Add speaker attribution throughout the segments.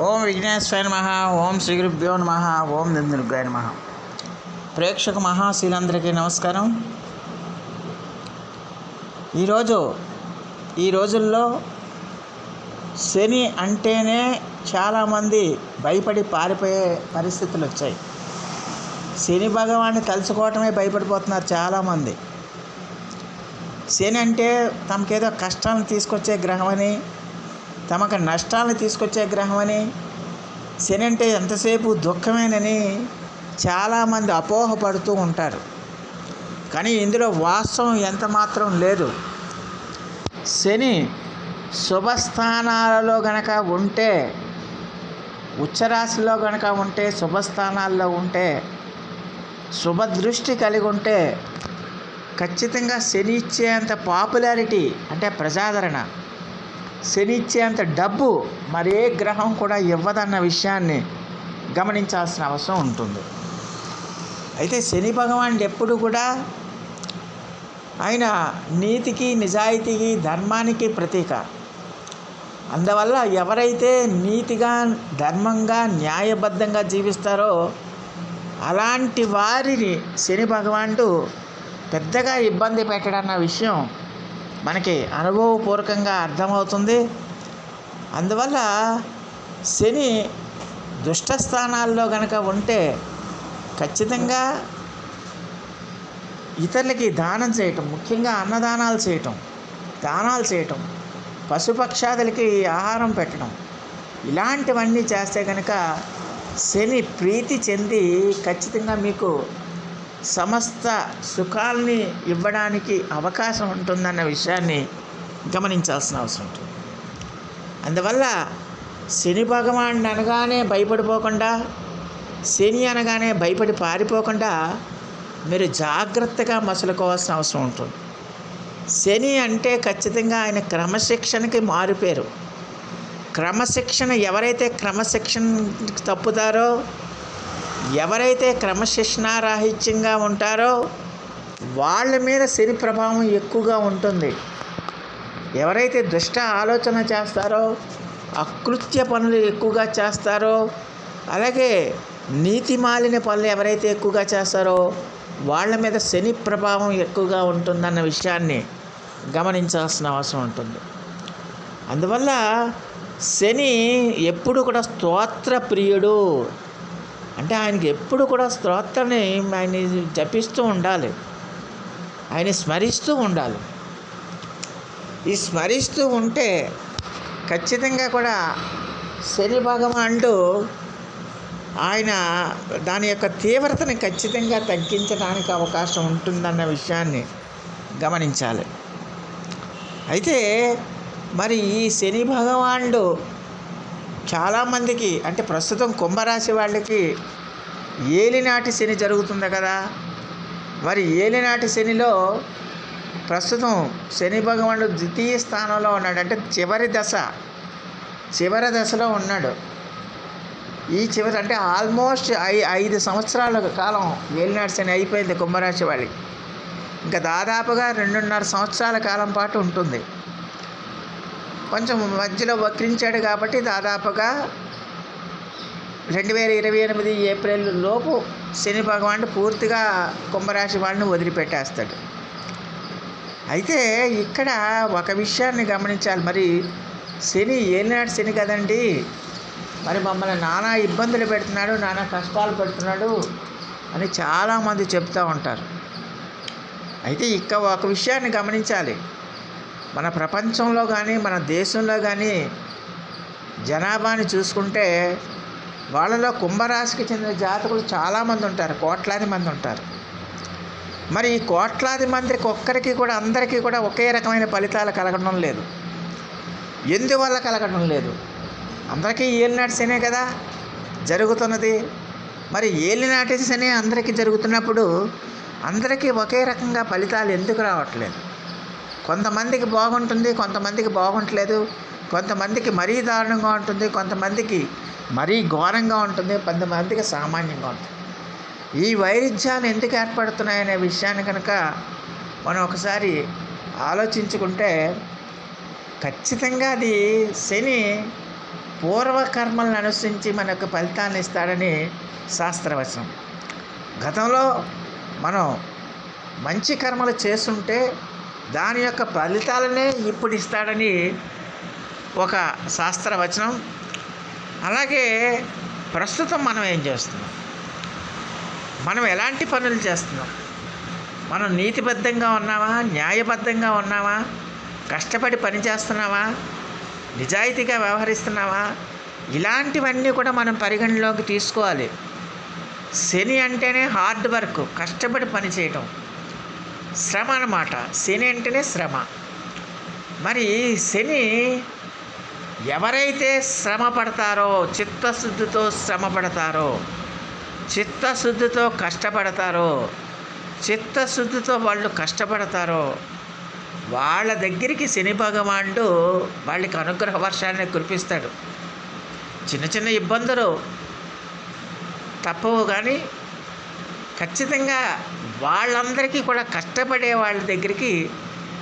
Speaker 1: ఓం విఘ్నేశ్వర నమ ఓం శ్రీ గురుభ్యో నమ ఓం దుర్గాయ నమ. ప్రేక్షక మహాశీలందరికీ నమస్కారం. ఈరోజు ఈ రోజుల్లో శని అంటేనే చాలామంది భయపడి పారిపోయే పరిస్థితులు వచ్చాయి. శని భగవాన్ని తలుచుకోవటమే భయపడిపోతున్నారు చాలామంది. శని అంటే తమకేదో కష్టాలను తీసుకొచ్చే గ్రహమని తమకు నష్టాలను తీసుకొచ్చే గ్రహమని శని అంటే ఎంతసేపు దుఃఖమేనని చాలామంది అపోహపడుతూ ఉంటారు. కానీ ఇందులో వాస్తవం ఎంత మాత్రం లేదు. శని శుభస్థానాలలో గనక ఉంటే ఉచ్చరాశిలో గనక ఉంటే శుభస్థానాల్లో ఉంటే శుభదృష్టి కలిగి ఉంటే ఖచ్చితంగా శని ఇచ్చేంత పాపులారిటీ అంటే ప్రజాదరణ శని ఇచ్చేంత డబ్బు మరే గ్రహం కూడా ఇవ్వదన్న విషయాన్ని గమనించాల్సిన అవసరం ఉంటుంది. అయితే శని భగవానుడు ఎప్పుడు కూడా ఆయన నీతికి నిజాయితీకి ధర్మానికి ప్రతీక. అందువల్ల ఎవరైతే నీతిగా ధర్మంగా న్యాయబద్ధంగా జీవిస్తారో అలాంటి వారిని శని భగవానుడు పెద్దగా ఇబ్బంది పెట్టడన్న విషయం మనకి అనుభవపూర్వకంగా అర్థమవుతుంది. అందువల్ల శని దుష్ట స్థానాల్లో కనుక ఉంటే ఖచ్చితంగా ఇతరులకి దానం చేయటం ముఖ్యంగా అన్నదానాలు చేయటం దానాలు చేయటం పశుపక్షాదులకి ఆహారం పెట్టడం ఇలాంటివన్నీ చేస్తే కనుక శని ప్రీతి చెంది ఖచ్చితంగా మీకు సమస్త సుఖాల్ని ఇవ్వడానికి అవకాశం ఉంటుందన్న విషయాన్ని గమనించాల్సిన అవసరం ఉంటుంది. అందువల్ల శని భగవాన్ అనగానే భయపడిపోకుండా శని అనగానే భయపడి పారిపోకుండా మీరు జాగ్రత్తగా మసులుకోవాల్సిన అవసరం ఉంటుంది. శని అంటే ఖచ్చితంగా ఆయన క్రమశిక్షణకి మారిపోయారు క్రమశిక్షణ ఎవరైతే క్రమశిక్షణ తప్పుతారో ఎవరైతే క్రమశిక్షణారాహిత్యంగా ఉంటారో వాళ్ళ మీద శని ప్రభావం ఎక్కువగా ఉంటుంది. ఎవరైతే దుష్ట ఆలోచన చేస్తారో అకృత్య పనులు ఎక్కువగా చేస్తారో అలాగే నీతి మాలిన పనులు ఎవరైతే ఎక్కువగా చేస్తారో వాళ్ళ మీద శని ప్రభావం ఎక్కువగా ఉంటుందన్న విషయాన్ని గమనించాల్సిన అవసరం ఉంటుంది. అందువల్ల శని ఎప్పుడు కూడా స్తోత్ర ప్రియుడు అంటే ఆయనకి ఎప్పుడు కూడా స్తోత్రాన్ని ఆయన జపిస్తూ ఉండాలి. ఆయన స్మరిస్తూ ఉండాలి. ఈ స్మరిస్తూ ఉంటే ఖచ్చితంగా కూడా శని అంటూ ఆయన దాని యొక్క తీవ్రతని ఖచ్చితంగా తగ్గించడానికి అవకాశం ఉంటుందన్న విషయాన్ని గమనించాలి. అయితే మరి ఈ శని భగవానుడు చాలామందికి అంటే ప్రస్తుతం కుంభరాశి వాళ్ళకి ఏలినాటి శని జరుగుతుంది కదా. మరి ఏలినాటి శనిలో ప్రస్తుతం శని భగవానుడు ద్వితీయ స్థానంలో ఉన్నాడు. అంటే చివరి దశ చివరి దశలో ఉన్నాడు. ఈ చివరి అంటే ఆల్మోస్ట్ ఐ ఐదు సంవత్సరాల కాలం ఏలినాటి శని అయిపోయింది కుంభరాశి వాళ్ళకి. ఇంకా దాదాపుగా రెండున్నర సంవత్సరాల కాలం పాటు ఉంటుంది. కొంచెం మధ్యలో వక్రించాడు కాబట్టి దాదాపుగా రెండు వేల ఇరవై ఎనిమిది ఏప్రిల్ లోపు శని భగవానుడు పూర్తిగా కుంభరాశి వాళ్ళని వదిలిపెట్టేస్తాడు. అయితే ఇక్కడ ఒక విషయాన్ని గమనించాలి. మరి శని ఏలినాటి శని కదండి. మరి మమ్మల్ని నానా ఇబ్బందులు పెడుతున్నాడు నానా కష్టాలు పెడుతున్నాడు అని చాలామంది చెప్తూ ఉంటారు. అయితే ఇక ఒక విషయాన్ని గమనించాలి. మన ప్రపంచంలో కానీ మన దేశంలో కానీ జనాభాని చూసుకుంటే వాళ్ళలో కుంభరాశికి చెందిన జాతకులు చాలామంది ఉంటారు కోట్లాది మంది ఉంటారు. మరి ఈ కోట్లాది మందికి ఒక్కరికి కూడా అందరికీ కూడా ఒకే రకమైన ఫలితాలు కలగడం లేదు. ఎందువల్ల కలగడం లేదు? అందరికీ ఏలినాటి శనే కదా జరుగుతున్నది. మరి ఏలినాటి శని అందరికీ జరుగుతున్నప్పుడు అందరికీ ఒకే రకంగా ఫలితాలు ఎందుకు రావట్లేదు? కొంతమందికి బాగుంటుంది కొంతమందికి బాగుంటలేదు. కొంతమందికి మరీ దారుణంగా ఉంటుంది కొంతమందికి మరీ ఘోరంగా ఉంటుంది కొంతమందికి సామాన్యంగా ఉంటుంది. ఈ వైరుధ్యాలు ఎందుకు ఏర్పడుతున్నాయనే విషయాన్ని కనుక మనం ఒకసారి ఆలోచించుకుంటే ఖచ్చితంగా అది శని పూర్వకర్మలను అనుసరించి మనకు ఫలితాన్ని ఇస్తాడని శాస్త్రవచనం. గతంలో మనం మంచి కర్మలు చేస్తుంటే దాని యొక్క ఫలితాలనే ఇప్పుడు ఇస్తాడని ఒక శాస్త్రవచనం. అలాగే ప్రస్తుతం మనం ఏం చేస్తున్నాం? మనం ఎలాంటి పనులు చేస్తున్నాం? మనం నీతిబద్ధంగా ఉన్నామా? న్యాయబద్ధంగా ఉన్నామా? కష్టపడి పని చేస్తున్నామా? నిజాయితీగా వ్యవహరిస్తున్నావా ఇలాంటివన్నీ కూడా మనం పరిగణలోకి తీసుకోవాలి. శని అంటేనే హార్డ్ వర్క్ కష్టపడి పని చేయటం. శ్రమ అన్నమాట. శని అంటేనే శ్రమ. మరి శని ఎవరైతే శ్రమ పడతారో చిత్తశుద్ధితో శ్రమ పడతారో చిత్తశుద్ధితో కష్టపడతారో చిత్తశుద్ధితో వాళ్ళు కష్టపడతారో వాళ్ళ దగ్గరికి శని భగవానుడు వాళ్ళకి అనుగ్రహ వర్షాన్ని కురిపిస్తాడు. చిన్న చిన్న ఇబ్బందులు తప్పవు కానీ ఖచ్చితంగా వాళ్ళందరికీ కూడా కష్టపడే వాళ్ళ దగ్గరికి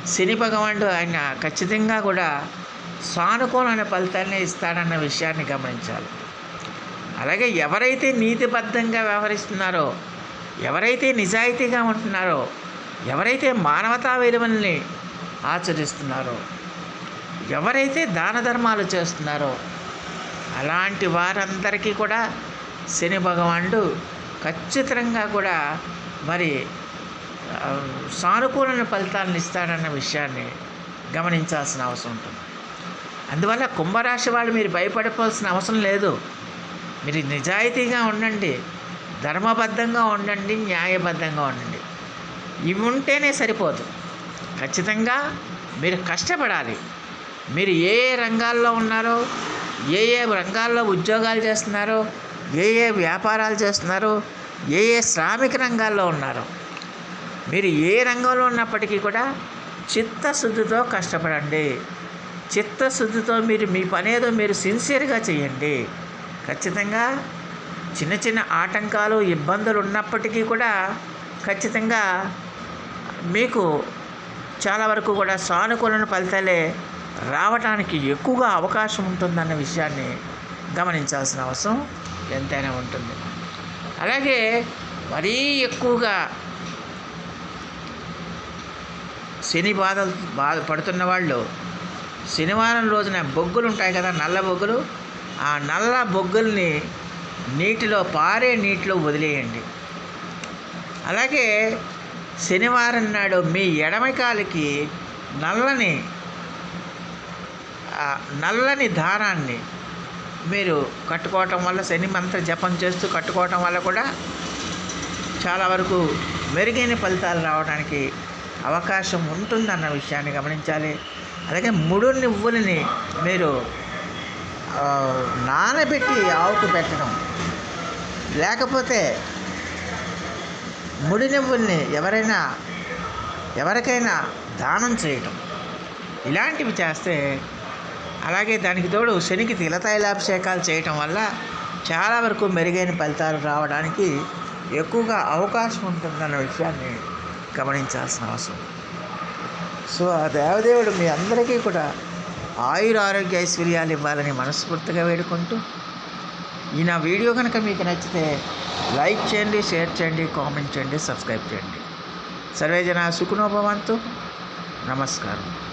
Speaker 1: శని భగవానుడు ఆయన ఖచ్చితంగా కూడా సానుకూలమైన ఫలితాన్ని ఇస్తాడన్న విషయాన్ని గమనించాలి. అలాగే ఎవరైతే నీతిబద్ధంగా వ్యవహరిస్తున్నారో ఎవరైతే నిజాయితీగా ఉంటున్నారో ఎవరైతే మానవతా విలువల్ని ఆచరిస్తున్నారో ఎవరైతే దాన ధర్మాలు చేస్తున్నారో అలాంటి వారందరికీ కూడా శని భగవానుడు ఖచ్చితంగా కూడా మరి సానుకూలమైన ఫలితాలను ఇస్తాడన్న విషయాన్ని గమనించాల్సిన అవసరం ఉంటుంది. అందువల్ల కుంభరాశి వాళ్ళు మీరు భయపడిపోవాల్సిన అవసరం లేదు. మీరు నిజాయితీగా ఉండండి ధర్మబద్ధంగా ఉండండి న్యాయబద్ధంగా ఉండండి. ఇవి ఉంటేనే సరిపోదు. ఖచ్చితంగా మీరు కష్టపడాలి. మీరు ఏ ఏ రంగాల్లో ఉన్నారో ఏ ఏ రంగాల్లో ఉద్యోగాలు చేస్తున్నారో ఏ ఏ వ్యాపారాలు చేస్తున్నారు? ఏ ఏ శ్రామిక రంగాల్లో ఉన్నారు? మీరు ఏ రంగంలో ఉన్నప్పటికీ కూడా చిత్తశుద్ధితో కష్టపడండి. చిత్తశుద్ధితో మీరు మీ పనేదో మీరు సిన్సియర్గా చేయండి. ఖచ్చితంగా చిన్న చిన్న ఆటంకాలు ఇబ్బందులు ఉన్నప్పటికీ కూడా ఖచ్చితంగా మీకు చాలా వరకు కూడా సానుకూలన ఫలితాలే రావటానికి ఎక్కువగా అవకాశం ఉంటుందన్న విషయాన్ని గమనించాల్సిన అవసరం. ఎంతైనా ఉంటుంది. అలాగే మరీ ఎక్కువగా శని బాధలు పడుతున్న వాళ్ళు శనివారం రోజున బొగ్గులు ఉంటాయి కదా నల్ల బొగ్గులు. ఆ నల్ల బొగ్గుల్ని నీటిలో పారే నీటిలో వదిలేయండి. అలాగే శనివారం నాడు మీ ఎడమకాలికి నల్లని నల్లని దారాన్ని మీరు కట్టుకోవటం వల్ల శని మంత్ర జపం చేస్తూ కట్టుకోవటం వల్ల కూడా చాలా వరకు మెరుగైన ఫలితాలు రావడానికి అవకాశం ఉంటుందన్న విషయాన్ని గమనించాలి. అలాగే ముడు నువ్వులని మీరు నానబెట్టి ఆవుకు పెట్టడం. లేకపోతే ముడి నువ్వుల్ని ఎవరైనా ఎవరికైనా దానం చేయటం. ఇలాంటివి చేస్తే అలాగే దానికి తోడు శనికి తిలతైలాభిషేకాలు చేయటం వల్ల చాలా వరకు మెరుగైన ఫలితాలు రావడానికి ఎక్కువగా అవకాశం ఉంటుందన్న విషయాన్ని గమనించాల్సిన అవసరం. సో ఆ దేవదేవుడు మీ అందరికీ కూడా ఆయుర ఆరోగ్య ఐశ్వర్యాలు ఇవ్వాలని మనస్ఫూర్తిగా వేడుకుంటూ ఈ నా వీడియో కనుక మీకు నచ్చితే లైక్ చేయండి షేర్ చేయండి కామెంట్ చేయండి సబ్స్క్రైబ్ చేయండి. సర్వేజన సుఖనోభవంతు నమస్కారం.